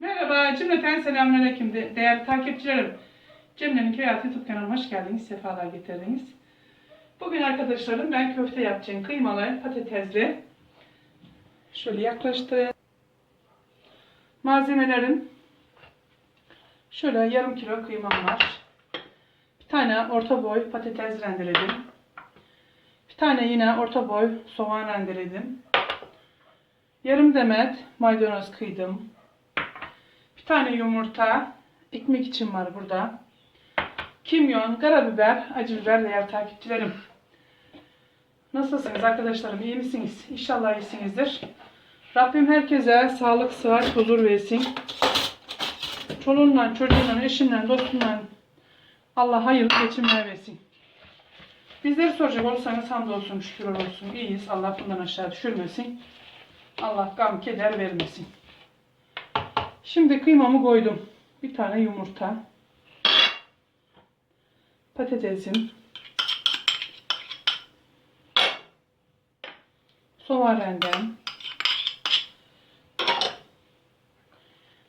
Merhaba, cümleten selamünaleyküm de- değerli takipçilerim. Cemre'nin Köy Hayatı YouTube kanalıma hoş geldiniz, sefalar getirdiniz. Bugün arkadaşlarım ben köfte yapacağım. Kıymalı, patatesli. Şöyle yaklaştırayım. Malzemelerim şöyle yarım kilo kıymam var. Bir tane orta boy patates rendeledim. Bir tane yine orta boy soğan rendeledim. Yarım demet maydanoz kıydım. Tane yumurta, ekmek için var burada. Kimyon, karabiber, acı biber değerli takipçilerim. Nasılsınız arkadaşlarım? İyi misiniz? İnşallah iyisinizdir. Rabbim herkese sağlık, sıhhat, huzur versin. Çoluğunla, çocuğunla, eşinle, dostunla Allah hayırlı geçimler versin. Bizleri soracak olursanız hamdolsun, şükür olsun. İyiyiz. Allah bundan aşağı düşürmesin. Allah gam, keder vermesin. Şimdi kıymamı koydum. Bir tane yumurta. Patatesim. Soğan rendem.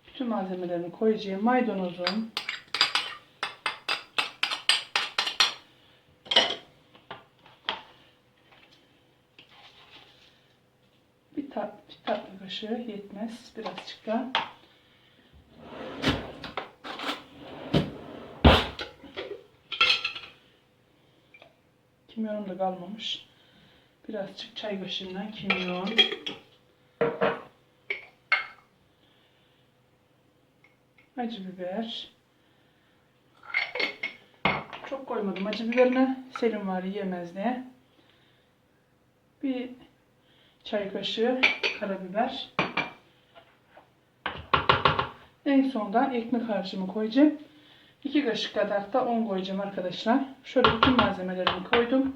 Bütün malzemelerimi koyacağım. Maydanozum. Bir, bir tatlı kaşığı yetmez. Birazcık daha. Kimyonum da kalmamış. Birazcık çay kaşığından kimyon. Acı biber. Çok koymadım acı biberine. Selim var yiyemez diye. Bir çay kaşığı karabiber. En sonda ekmek harcımı koyacağım. 2 kaşık kadar da un koyacağım arkadaşlar. Şöyle bütün malzemelerimi koydum.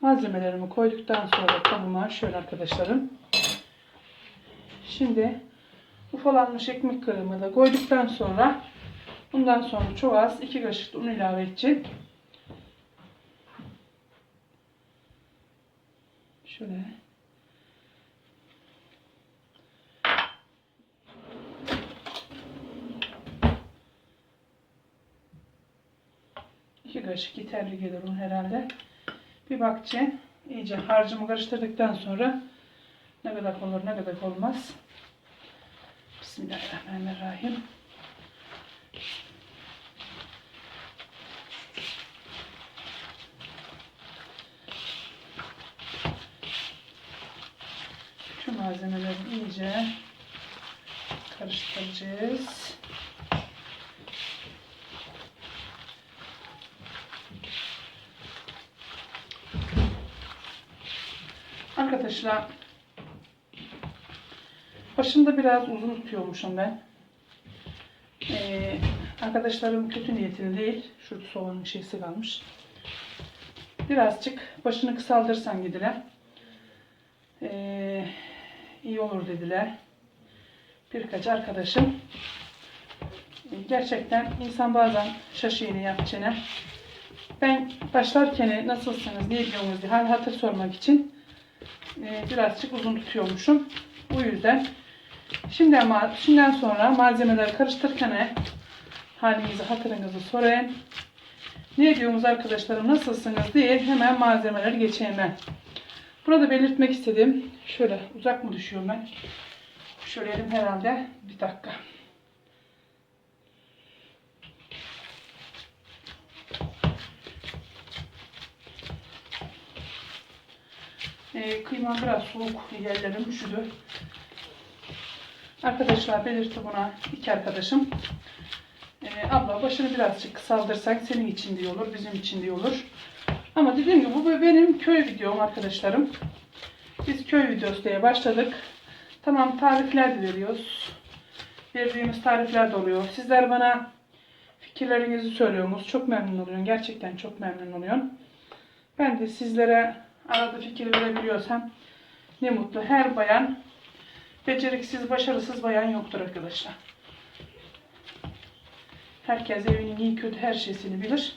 Malzemelerimi koyduktan sonra kabıma şöyle arkadaşlarım. Şimdi ufalanmış ekmek kırımı da koyduktan sonra bundan sonra çok az 2 kaşık un ilave edeceğim. Şöyle İki kaşık yeterli gelir un herhalde. Bir bakacağım. İyice harcımı karıştırdıktan sonra ne kadar olur ne kadar olmaz. Bismillahirrahmanirrahim. Şu malzemeleri iyice karıştıracağız. Arkadaşlar başında biraz uzun tutuyormuşum ben. Ee, arkadaşlarım kötü niyetini değil. Şurada soğanın şeysi kalmış. Birazcık başını kısaldırsan gidiler. Ee, iyi olur dediler. Birkaç arkadaşım. Ee, Gerçekten insan bazen şaşıyor ne yapacağını. Ben başlarken nasılsınız, ne ediyorsunuz diye hal hatır sormak için e, birazcık uzun tutuyormuşum. Bu yüzden şimdi ama şimdiden sonra malzemeleri karıştırırken halinizi hatırınızı sorayım. Ne diyorsunuz arkadaşlarım nasılsınız diye hemen malzemeleri geçeyim ben. Burada belirtmek istedim. Şöyle uzak mı düşüyorum ben? Şöyle herhalde bir dakika. E, kıymam biraz soğuk yerlerim üşüdü. Arkadaşlar belirtti buna iki arkadaşım. E, abla başını birazcık kısaldırsak senin için diye olur, bizim için diye olur. Ama dediğim gibi bu benim köy videom arkadaşlarım. Biz köy videosu diye başladık. Tamam tarifler de veriyoruz. Verdiğimiz tarifler de oluyor. Sizler bana fikirlerinizi söylüyorsunuz. Çok memnun oluyorum. Gerçekten çok memnun oluyorum. Ben de sizlere arada fikir verebiliyorsam ne mutlu. Her bayan beceriksiz, başarısız bayan yoktur arkadaşlar. Herkes evinin iyi kötü her şeysini bilir.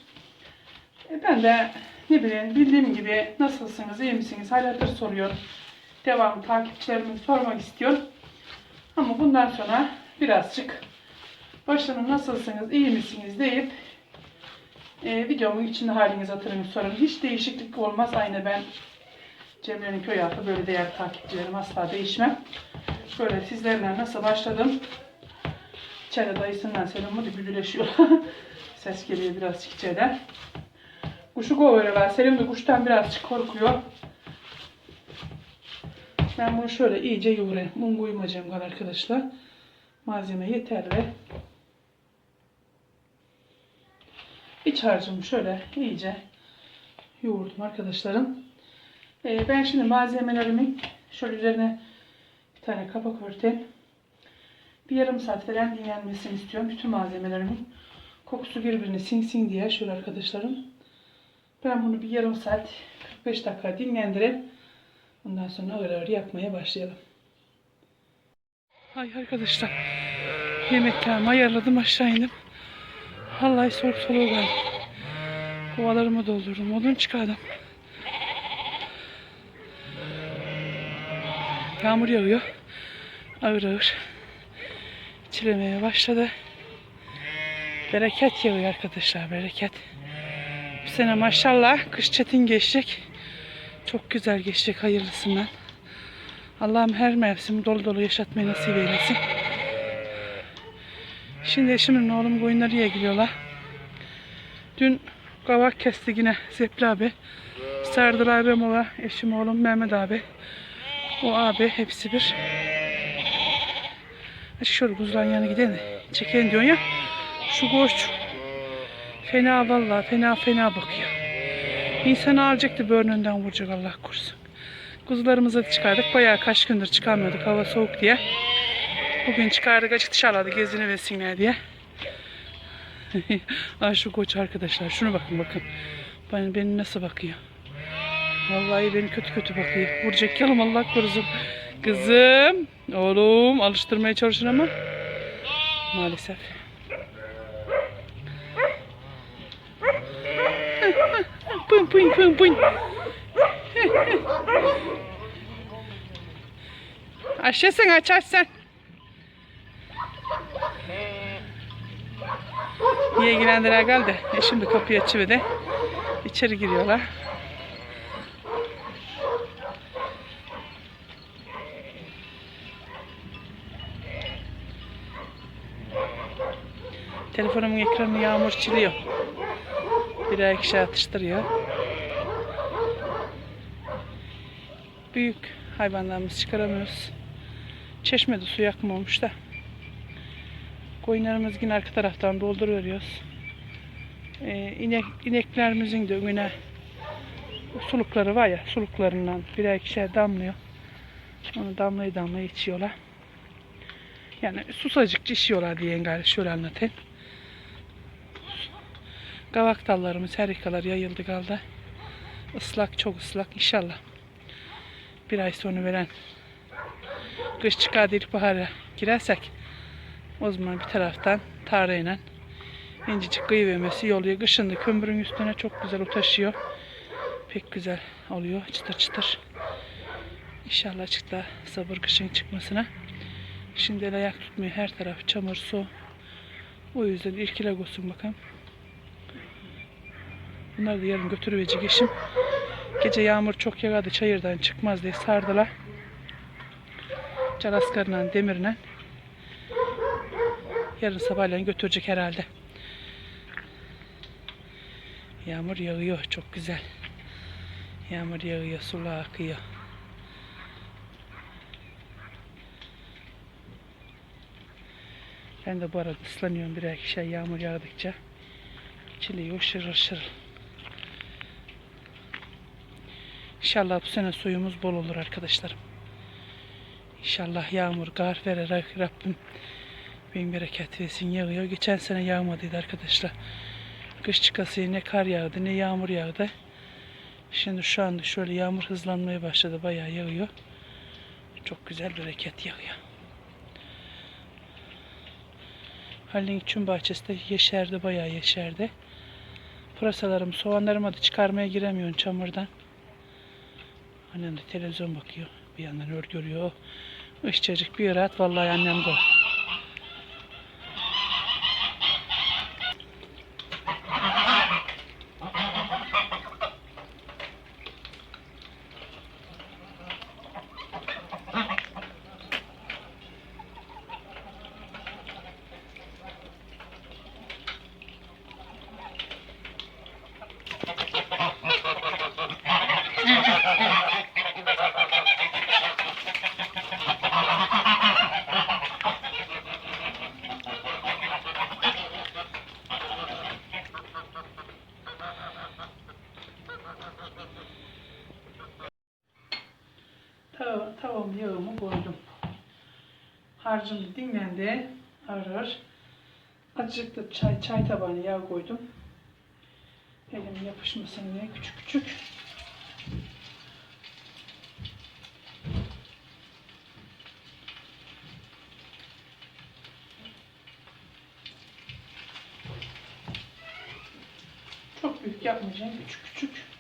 E ben de ne bileyim bildiğim gibi nasılsınız, iyi misiniz, hal hatır soruyor. devamlı takipçilerimin sormak istiyor. Ama bundan sonra birazcık başlarına nasılsınız, iyi misiniz deyip e, videomun içinde halinizi hatırını sorun. Hiç değişiklik olmaz. Aynı ben Cemre'nin köy hayatı böyle değerli takipçilerim asla değişmem. Böyle sizlerle nasıl başladım. İçeride dayısından selamı da güdüleşiyor. Ses geliyor birazcık içeriden. Kuşu kovuyorlar. Selim de kuştan birazcık korkuyor. Ben bunu şöyle iyice yoğurayım. Bunu koymayacağım kadar arkadaşlar. Malzeme yeterli. İç harcımı şöyle iyice yoğurdum arkadaşlarım. Ee, ben şimdi malzemelerimi şöyle üzerine bir tane kapak örteyim. Bir yarım saat falan dinlenmesini istiyorum. Bütün malzemelerimin kokusu birbirini sinsin diye şöyle arkadaşlarım. Ben bunu bir yarım saat 45 dakika dinlendirip ondan sonra ağır ağır yapmaya başlayalım. Ay arkadaşlar yemeklerimi ayarladım aşağı indim. Vallahi soğuk soluğu geldi. Kovalarımı doldurdum. Odun çıkardım. Yağmur yağıyor. Ağır ağır. Çilemeye başladı. Bereket yağıyor arkadaşlar. Bereket. Bu sene maşallah kış çetin geçecek. Çok güzel geçecek hayırlısından. Allah'ım her mevsim dolu dolu yaşatmayı nasip eylesin. Şimdi eşimin oğlum koyunları ilgiliyorlar. Dün kavak kesti yine Zepli abi. Serdar abim ola, eşim oğlum Mehmet abi. O abi hepsi bir. Şöyle buzların yanına gidelim de çekelim diyor ya. Şu koç fena vallahi fena fena bakıyor. İnsanı alacaktı burnundan vuracak Allah korusun. Kuzularımızı çıkardık. Bayağı kaç gündür çıkarmıyorduk hava soğuk diye. Bugün çıkardık açık dışarıda gezini versinler diye. Ay şu koç arkadaşlar. Şunu bakın bakın. Bana, beni nasıl bakıyor. Vallahi beni kötü kötü bakıyor. Vuracak yalım Allah korusun. Kızım. Oğlum alıştırmaya çalışın ama. Maalesef. Pın pın pın pın. Aşağısın aç aç sen. ilgilendiler geldi. E şimdi kapıyı açıverdi. İçeri giriyorlar. Telefonumun ekranı yağmur çiliyor. Birer kişi atıştırıyor. Büyük hayvanlarımızı çıkaramıyoruz. Çeşmede su yakmamış da. Koyunlarımız yine arka taraftan dolduruyoruz. Ee, inek, ineklerimizin de önüne sulukları var ya suluklarından birer ikişer damlıyor. Onu damlayı damlayı içiyorlar. Yani susacık içiyorlar diye galiba şöyle anlatayım. Kavak dallarımız her yakalar yayıldı kaldı. Islak çok ıslak inşallah. Bir ay sonra veren kış çıkar dedik bahara girersek o zaman bir taraftan tarlayla incecik kıyı vermesi yoluyor. Kışın da kömürün üstüne çok güzel o taşıyor. Pek güzel oluyor çıtır çıtır. İnşallah çıktı sabır kışın çıkmasına. Şimdi el ayak tutmuyor her taraf çamur su. O yüzden ilkile olsun bakalım. Bunları da yarın götürüvecek eşim. Gece yağmur çok yağdı çayırdan çıkmaz diye sardılar. Calaskarla demirle. Yarın sabahleyin götürecek herhalde. Yağmur yağıyor çok güzel. Yağmur yağıyor, sular akıyor. Ben de bu arada ıslanıyorum birer kişi yağmur yağdıkça. Çiliyor şırıl şırıl. İnşallah bu sene suyumuz bol olur arkadaşlarım. İnşallah yağmur, kar vererek Rabbim bin bereket versin yağıyor. Geçen sene yağmadıydı arkadaşlar. Kış çıkası ne kar yağdı ne yağmur yağdı. Şimdi şu anda şöyle yağmur hızlanmaya başladı. Bayağı yağıyor. Çok güzel bereket yağıyor. Halil'in için bahçesi de yeşerdi. Bayağı yeşerdi. Pırasalarım, soğanlarımı da çıkarmaya giremiyorum çamurdan. Annem de televizyon bakıyor. Bir yandan örgü örüyor. Işçacık bir rahat vallahi annem de. Harcım dinlendi. Arar. Azıcık da çay, çay tabağına yağ koydum. Elim yapışmasın diye küçük küçük. Çok büyük yapmayacağım. Küçük küçük.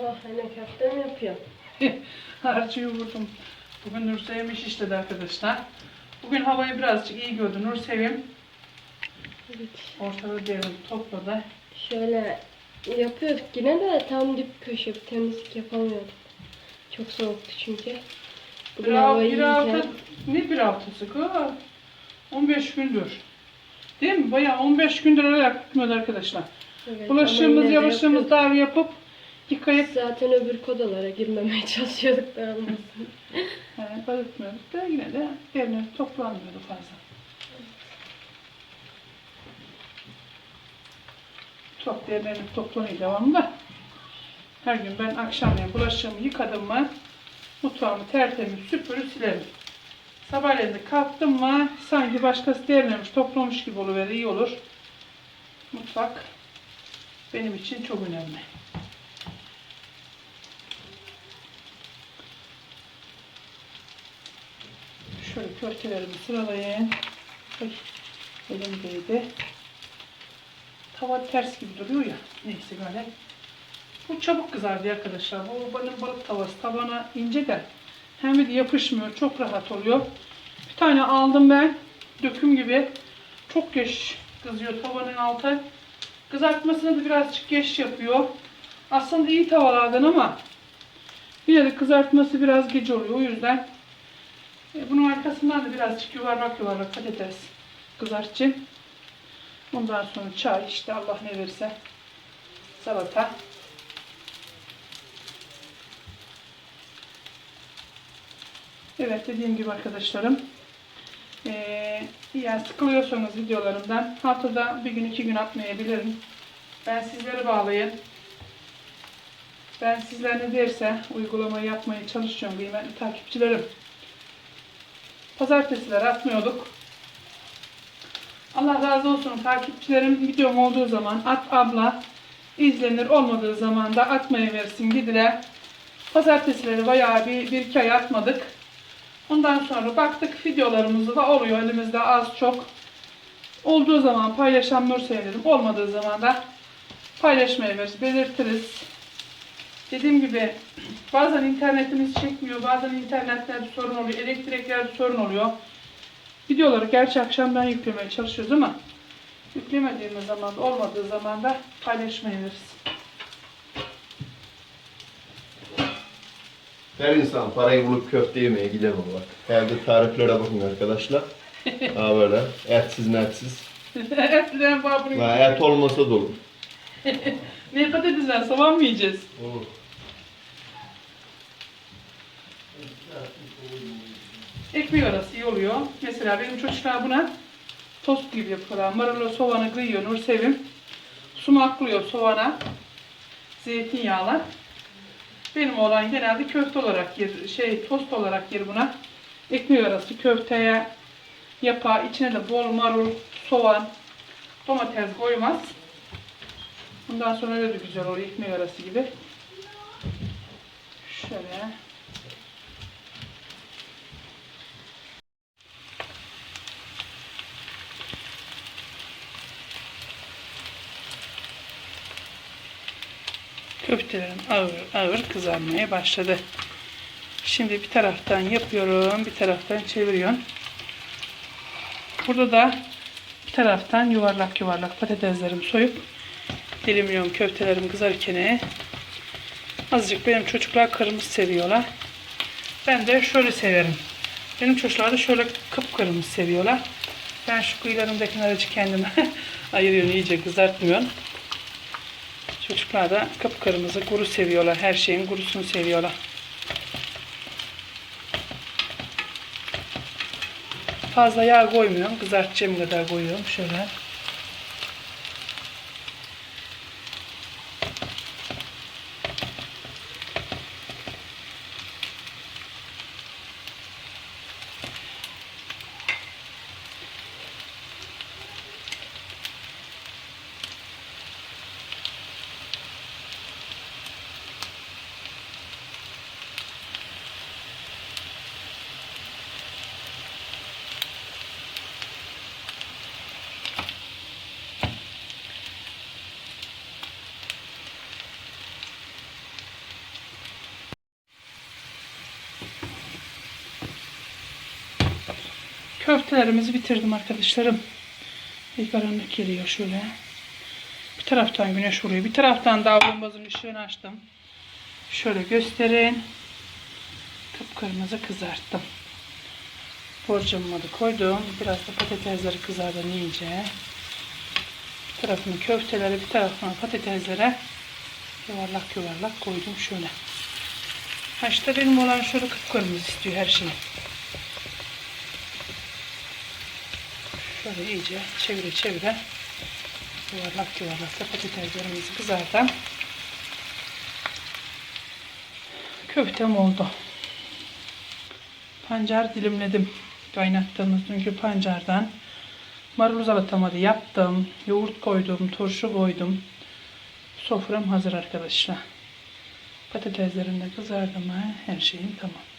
Oh, yine köfte mi yapıyor? Harcıyı vurdum. Bugün Nursevim iş işledi arkadaşlar. Bugün havayı birazcık iyi gördü Nursevim. Evet. Ortada derin topladı. Şöyle yapıyorduk yine de tam dip köşe temizlik yapamıyorduk. Çok soğuktu çünkü. Bugün Bir, hava hafta, bir hafta, ne bir haftası ki? Aa, 15 gündür. Değil mi? Bayağı 15 gündür öyle gitmedi arkadaşlar. Evet, Bulaşığımız, yapıyorduk. daha yapıp yıkayıp Zaten öbür kodalara girmemeye çalışıyorduk dağılmasın. yani balıkmıyorduk da yine de yerine toplanmıyordu fazla. Çok değerlenip toplanıyor devamlı. Her gün ben akşamleyin bulaşığımı yıkadım mı mutfağımı tertemiz süpürür silerim. Sabahleyin de kalktım mı sanki başkası değerlenmiş toplamış gibi oluver iyi olur. Mutfak benim için çok önemli. Şöyle köftelerimi sıralayayım. Ay, elim değdi. Tava ters gibi duruyor ya. Neyse böyle. Bu çabuk kızardı arkadaşlar. Bu benim balık tavası. Tabana ince de hem de yapışmıyor. Çok rahat oluyor. Bir tane aldım ben. Döküm gibi. Çok geç kızıyor tavanın altı. Kızartmasını da birazcık geç yapıyor. Aslında iyi tavalardan ama yine de kızartması biraz gece oluyor. O yüzden bunun arkasından da birazcık yuvarlak yuvarlak patates kızartacağım. Ondan sonra çay işte Allah ne verirse salata. Evet dediğim gibi arkadaşlarım eee yani sıkılıyorsanız videolarımdan haftada bir gün iki gün atmayabilirim. Ben sizleri bağlayın. Ben sizler ne derse uygulamayı yapmaya çalışıyorum kıymetli takipçilerim. Pazartesiler atmıyorduk. Allah razı olsun takipçilerim videom olduğu zaman at abla izlenir olmadığı zaman da atmaya versin gidire. Pazartesileri bayağı bir, bir iki ay atmadık. Ondan sonra baktık videolarımızda da oluyor elimizde az çok. Olduğu zaman paylaşan nur sevinirim. Olmadığı zaman da paylaşmaya veririz, belirtiriz. Dediğim gibi bazen internetimiz çekmiyor, bazen internetlerde sorun oluyor, elektriklerde sorun oluyor. Videoları gerçi akşamdan yüklemeye çalışıyoruz ama yüklemediğimiz zaman olmadığı zaman da paylaşmaya veririz. Her insan parayı bulup köfte yemeye gidemem bak. Evde tariflere bakın arkadaşlar. Ha böyle etsiz metsiz. Etlilerin babını Ha, et olmasa da olur. ne patatesler soğan mı yiyeceğiz? Olur. Ekmeği arası iyi oluyor. Mesela benim çocuklar buna tost gibi yapıyorlar. Marulu soğanı kıyıyor Nursevim. Sumaklıyor soğana. Zeytinyağla. Benim olan genelde köfte olarak yer, şey tost olarak yer buna. Ekmeği arası köfteye yapar. İçine de bol marul, soğan, domates koymaz. Bundan sonra öyle güzel oluyor. Ekmek arası gibi. Şöyle. Köftelerim ağır ağır kızarmaya başladı. Şimdi bir taraftan yapıyorum, bir taraftan çeviriyorum. Burada da bir taraftan yuvarlak yuvarlak patateslerimi soyup dilimliyorum köftelerim kızarken. Azıcık benim çocuklar kırmızı seviyorlar. Ben de şöyle severim. Benim çocuklar da şöyle kıpkırmızı seviyorlar. Ben şu kıyılarımdakini aracı kendime ayırıyorum, iyice kızartmıyorum. Çocuklar da kıpkırmızı kuru seviyorlar. Her şeyin kurusunu seviyorlar. Fazla yağ koymuyorum. Kızartacağım kadar koyuyorum. Şöyle. Köftelerimizi bitirdim arkadaşlarım. Bir karanlık geliyor şöyle. Bir taraftan güneş vuruyor. Bir taraftan davlumbazın ışığını açtım. Şöyle gösterin. Kıpkırmızı kızarttım. Borcamıma da koydum. Biraz da patatesleri kızardı iyice. Bir tarafını köfteleri, bir tarafını patateslere yuvarlak yuvarlak koydum şöyle. Ha benim olan şöyle kıpkırmızı istiyor her şey. Şöyle iyice çevire çevire yuvarlak yuvarlak da patateslerimizi kızartalım. Köftem oldu. Pancar dilimledim. Kaynattığımız dünkü pancardan. Marul salatamı da yaptım. Yoğurt koydum, turşu koydum. Sofram hazır arkadaşlar. Patateslerim de kızardı mı her şeyim tamam.